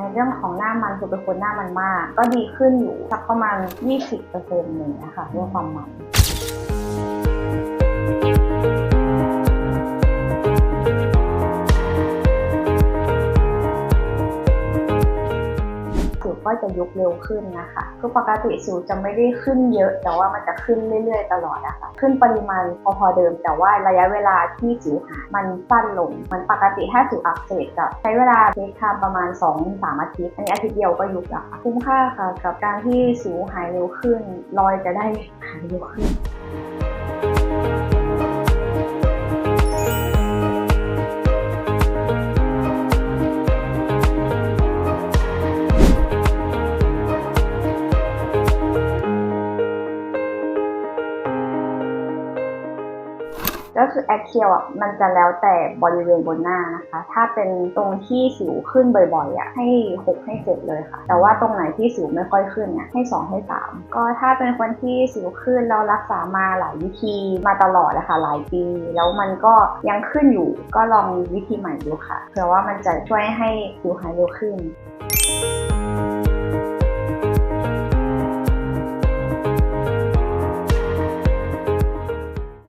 ในเรื่องของหน้ามันคือเป็นคนหน้ามันมาก ก็ดีขึ้นอยู่สักประมาณ 20%เหนึ่งนะคะเรื่องความมัน สิวก็จะยุบเร็วขึ้นนะคะคือปกติสิวจะไม่ได้ขึ้นเยอะ แต่ว่ามันจะขึ้นเรื่อยๆ ตลอดนะคะขึ้นปริมาณพอๆเดิม แต่ว่าระยะเวลาที่สิวหายมันสั้นลงมันปกติถ้าสิวอักเสบจะใช้เวลาเทคไทม์ประมาณ 2-3 อาทิตย์ อันนี้อาทิตย์เดียวก็ยุบแล้วค่ะคุ้มค่าค่ะกับการที่สิวหายเร็วขึ้นรอยจะได้หายเร็วขึ้น ก็คือแอคเคียวอะมันจะแล้วแต่บริเวณบนหน้านะคะ ถ้าเป็นตรงที่สิวขึ้นบ่อยๆอะให้ 6 ให้ 7 เลยค่ะ แต่ว่าตรงไหนที่สิวไม่ค่อยขึ้นเนี่ยให้ 2 ให้ 3 ก็ถ้าเป็นคนที่สิวขึ้นแล้วรักษามาหลายวิธีมาตลอดนะคะหลายปี แล้วมันก็ยังขึ้นอยู่ก็ลองวิธีใหม่ดูค่ะเผื่อว่ามันจะช่วยให้สิวหายเร็วขึ้น